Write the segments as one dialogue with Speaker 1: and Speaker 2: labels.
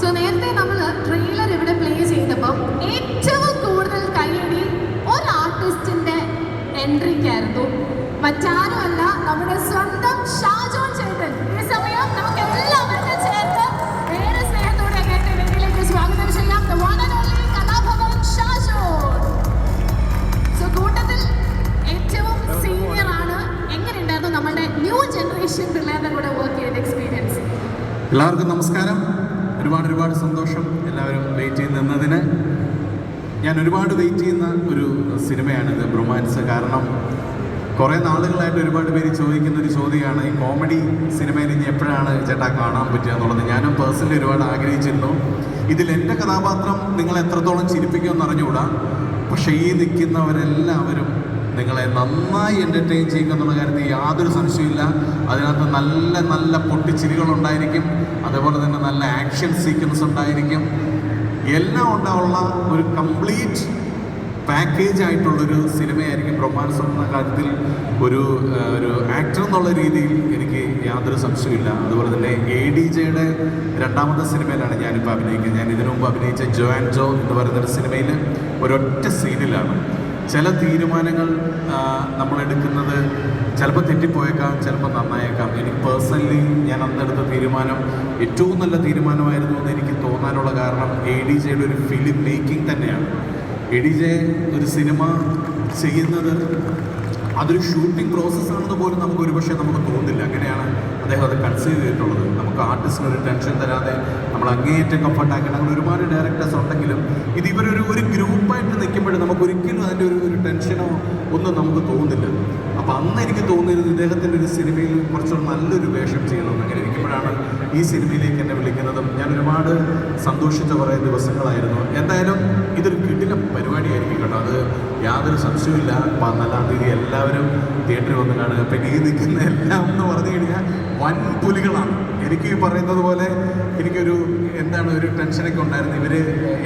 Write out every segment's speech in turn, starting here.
Speaker 1: So നേരത്തെ നമ്മൾ trailer ഇവിടെ പ്ലേ ചെയ്തപ്പോൾ ഏറ്റവും കൂടുതൽ കൈയടി ഒരു ആർട്ടിസ്റ്റിന്റെ എൻട്രിക്കായിരുന്നു മറ്റാരുമല്ല നമ്മുടെ സ്വന്തം ഷാജോൺ ചേട്ടൻ. ഈ സമയം നമുക്ക് എല്ലാവർക്കും ചേർത്ത് ഏറെ സ്നേഹത്തോടെ അദ്ദേഹത്തെ സ്വാഗതം ചെയ്യാം. The one and only Kalabhavan Shajon so കൂട്ടത്തിൽ ഏറ്റവും സീനിയർ ആണ്. എങ്ങനെയുണ്ടായിരുന്നു നമ്മുടെ ന്യൂ ജനറേഷൻ പിള്ളേരുടെ കൂടെ വർക്ക് ചെയ്ത എക്സ്പീരിയൻസ്
Speaker 2: എല്ലാവർക്കും നമസ്കാരം. ഒരുപാട് ഒരുപാട് സന്തോഷം എല്ലാവരും വെയിറ്റ് ചെയ്ത് നിന്നതിന്. ഞാൻ ഒരുപാട് വെയിറ്റ് ചെയ്യുന്ന ഒരു സിനിമയാണിത് ബ്രൊമാൻസ്. കാരണം കുറേ നാളുകളായിട്ട് ഒരുപാട് പേര് ചോദിക്കുന്ന ഒരു ചോദ്യമാണ് ഈ കോമഡി സിനിമയിൽ ഇനി എപ്പോഴാണ് ചേട്ടാ കാണാൻ പറ്റുക എന്നുള്ളത്? ഞാനും പേഴ്സണലി ഒരുപാട് ആഗ്രഹിച്ചിരുന്നു. ഇതിൽ എന്റെ കഥാപാത്രം നിങ്ങൾ എത്രത്തോളം ചിരിപ്പിക്കുമെന്ന് അറിഞ്ഞുകൂടാ. പക്ഷേ ഈ നിൽക്കുന്നവരെല്ലാവരും നിങ്ങളെ നന്നായി എന്റർടൈൻ ചെയ്യുക എന്നുള്ള കാര്യത്തിൽ യാതൊരു സംശയമില്ല അതിനകത്ത് നല്ല നല്ല പൊട്ടിച്ചിരികളുണ്ടായിരിക്കും. അതേപോലെ തന്നെ നല്ല ആക്ഷൻ സീക്വൻസ് ഉണ്ടായിരിക്കും. എല്ലാം ഉണ്ടാവുള്ള ഒരു കംപ്ലീറ്റ് പാക്കേജ് ആയിട്ടുള്ളൊരു സിനിമയായിരിക്കും റൊമാൻസ് എന്ന കാര്യത്തിൽ ഒരു ഒരു ആക്ടർ എന്നുള്ള രീതിയിൽ എനിക്ക് യാതൊരു സംശയമില്ല അതുപോലെ തന്നെ എ ഡി ജെയുടെ രണ്ടാമത്തെ സിനിമയിലാണ് ഞാനിപ്പോൾ അഭിനയിക്കുന്നത്. ഞാൻ ഇതിനു മുമ്പ് അഭിനയിച്ച ജോ ആൻഡ് ജോ എന്ന് പറയുന്നൊരു സിനിമയിൽ ഒരൊറ്റ സീനിലാണ് ചില തീരുമാനങ്ങൾ നമ്മൾ എടുക്കുന്നത് ചിലപ്പോൾ തെറ്റിപ്പോയേക്കാം ചിലപ്പോൾ നന്നായേക്കാം. എനിക്ക് പേഴ്സണലി ഞാൻ അന്നെടുത്ത തീരുമാനം ഏറ്റവും നല്ല തീരുമാനമായിരുന്നു എന്ന് എനിക്ക് തോന്നാനുള്ള കാരണം എ ഡി ജെയുടെ ഒരു ഫിലിം മേക്കിംഗ് തന്നെയാണ്. എ ഡി ജെ ഒരു സിനിമ ചെയ്യുന്നത് അതൊരു ഷൂട്ടിംഗ് പ്രോസസ്സാണെന്ന് പോലും നമുക്ക് ഒരുപക്ഷെ നമുക്ക് തോന്നില്ല അങ്ങനെയാണ് അദ്ദേഹം അത് കൺസീവ് ചെയ്തിട്ടുള്ളത്. നമുക്ക് ആർട്ടിസ്റ്റിന് ഒരു ടെൻഷൻ തരാതെ നമ്മൾ അങ്ങേയറ്റം കംഫർട്ടാക്കി അങ്ങനെ ഒരുപാട് ഡയറക്ടേഴ്സ് ഉണ്ടെങ്കിലും ഇത് ഇവരൊരു ഒരു ഗ്രൂപ്പായിട്ട് നിൽക്കുമ്പോഴും നമുക്ക് ഒരിക്കലും അതിന്റെ ഒരു ഒരു ടെൻഷനോ ഒന്നും നമുക്ക് തോന്നില്ല അപ്പം അന്ന് എനിക്ക് തോന്നിയത് ഇദ്ദേഹത്തിന്റെ ഒരു സിനിമയിൽ കുറച്ചുകൂടെ നല്ലൊരു വേഷം ചെയ്യണം അങ്ങനെ ഇരിക്കുമ്പോഴാണ് ഈ സിനിമയിലേക്ക് എന്നെ വിളിക്കുന്നതും ഞാൻ ഒരുപാട് സന്തോഷിച്ച കുറേ ദിവസങ്ങളായിരുന്നു. എന്തായാലും ഇതൊരു കിടില അത് യാതൊരു സംശയമില്ല പതിനാലാം തീയതി എല്ലാവരും തിയേറ്ററിൽ വന്ന് കാണുക. അപ്പം ഈ നിൽക്കുന്ന എല്ലാം എന്ന് പറഞ്ഞു കഴിഞ്ഞാൽ വൻ പുലികളാണ്. എനിക്ക് ഈ പറയുന്നത് പോലെ എനിക്കൊരു എന്താണ് ഒരു ടെൻഷനൊക്കെ ഉണ്ടായിരുന്നു. ഇവർ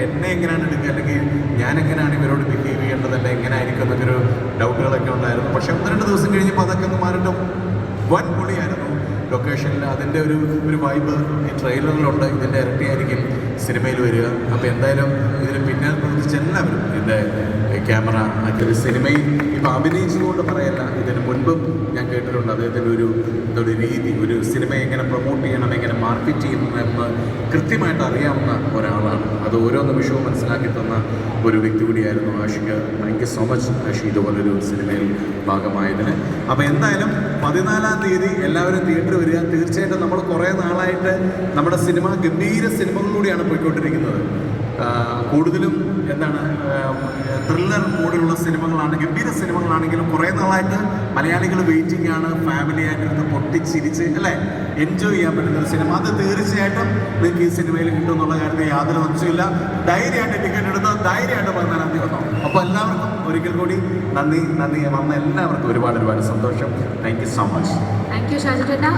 Speaker 2: എന്നെ എങ്ങനെയാണ് എടുക്കുക? അല്ലെങ്കിൽ ഞാൻ എങ്ങനെയാണ് ഇവരോട് ബിഹേവ് ചെയ്യേണ്ടത്? അല്ലെങ്കിൽ എങ്ങനെ ആയിരിക്കും എന്നൊക്കെ ഒരു ഡൗട്ടുകളൊക്കെ ഉണ്ടായിരുന്നു. പക്ഷെ ഒന്ന് രണ്ട് ദിവസം കഴിഞ്ഞപ്പോൾ അതൊക്കെ ഒന്ന് മാറിയിട്ടും വൻ പൊളിയായിരുന്നു ലൊക്കേഷനിൽ അതിന്റെ ഒരു ഒരു വൈബ് ഈ ട്രെയിലറിലുണ്ട് ഇതിന്റെ ഇരട്ടിയായിരിക്കും സിനിമയിൽ വരിക. അപ്പോൾ എന്തായാലും ഇതിന് പിന്നെ പ്രവർത്തിച്ച എല്ലാവരും ഇതിന്റെ ക്യാമറ മറ്റൊരു സിനിമയിൽ ഇപ്പോൾ അഭിനയിച്ചതുകൊണ്ട് പറയല്ല. ഇതിന് മുൻപും ഞാൻ കേട്ടിട്ടുണ്ട് അദ്ദേഹത്തിന്റെ ഒരു എന്തൊരു രീതി ഒരു സിനിമ എങ്ങനെ പ്രൊമോട്ട് ചെയ്യണം എങ്ങനെ ചെയ്യുന്നു എന്ന് കൃത്യമായിട്ട് അറിയാവുന്ന ഒരാളാണ്. അത് ഓരോ നിമിഷവും മനസ്സിലാക്കി തന്ന ഒരു വ്യക്തി കൂടിയായിരുന്നു Ashiq. Thank you so much Ashi ഇതുപോലൊരു സിനിമയിൽ ഭാഗമായതിന്. അപ്പോൾ എന്തായാലും പതിനാലാം തീയതി എല്ലാവരും തിയേറ്ററിൽ വരിക. തീർച്ചയായിട്ടും നമ്മൾ കുറേ നാളായിട്ട് നമ്മുടെ സിനിമ ഗംഭീര സിനിമകളിലൂടെയാണ് പോയിക്കൊണ്ടിരിക്കുന്നത്. കൂടുതലും എന്താണ് ത്രില്ലർ മൂഡിലുള്ള സിനിമകളാണ് ഗംഭീര സിനിമകളാണെങ്കിലും കുറേ നാളായിട്ട് മലയാളികൾ വെയിറ്റിംഗ് ആണ് ഫാമിലി ആയിട്ടിരുന്ന് പൊട്ടിച്ചിരിച്ച് അല്ലേ? എൻജോയ് ചെയ്യാൻ പറ്റുന്ന ഒരു സിനിമ. അത് തീർച്ചയായിട്ടും നിങ്ങൾക്ക് ഈ സിനിമയിൽ കിട്ടും എന്നുള്ള കാര്യത്തിൽ യാതൊരു സംശയമില്ല ധൈര്യമായിട്ട് ടിക്കറ്റ് എടുത്ത് ധൈര്യമായിട്ട് പതിനാലാം തീയതി വന്നു. അപ്പോൾ എല്ലാവർക്കും ഒരിക്കൽ കൂടി നന്ദി നന്ദി. വന്ന എല്ലാവർക്കും ഒരുപാട് ഒരുപാട് സന്തോഷം. Thank you so much
Speaker 1: thank you Shaji ചേട്ടാ.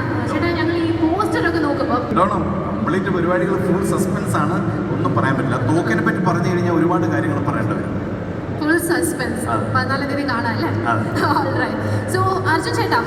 Speaker 2: ഡോണം കംപ്ലീറ്റ് പരിപാടികൾ ഫുൾ സസ്പെൻസ് ആണ്. ഒന്നും പറയാൻ പറ്റില്ല. തോക്കിനെ പറ്റി പറഞ്ഞു കഴിഞ്ഞാൽ ഒരുപാട് കാര്യങ്ങൾ പറയേണ്ടി വരും.
Speaker 1: Full suspense. പതിനാലാം തീയതി കാണാം അല്ലേ?
Speaker 2: ഓൾറൈറ്റ്
Speaker 1: സോ അർജുൻ ചേട്ടാ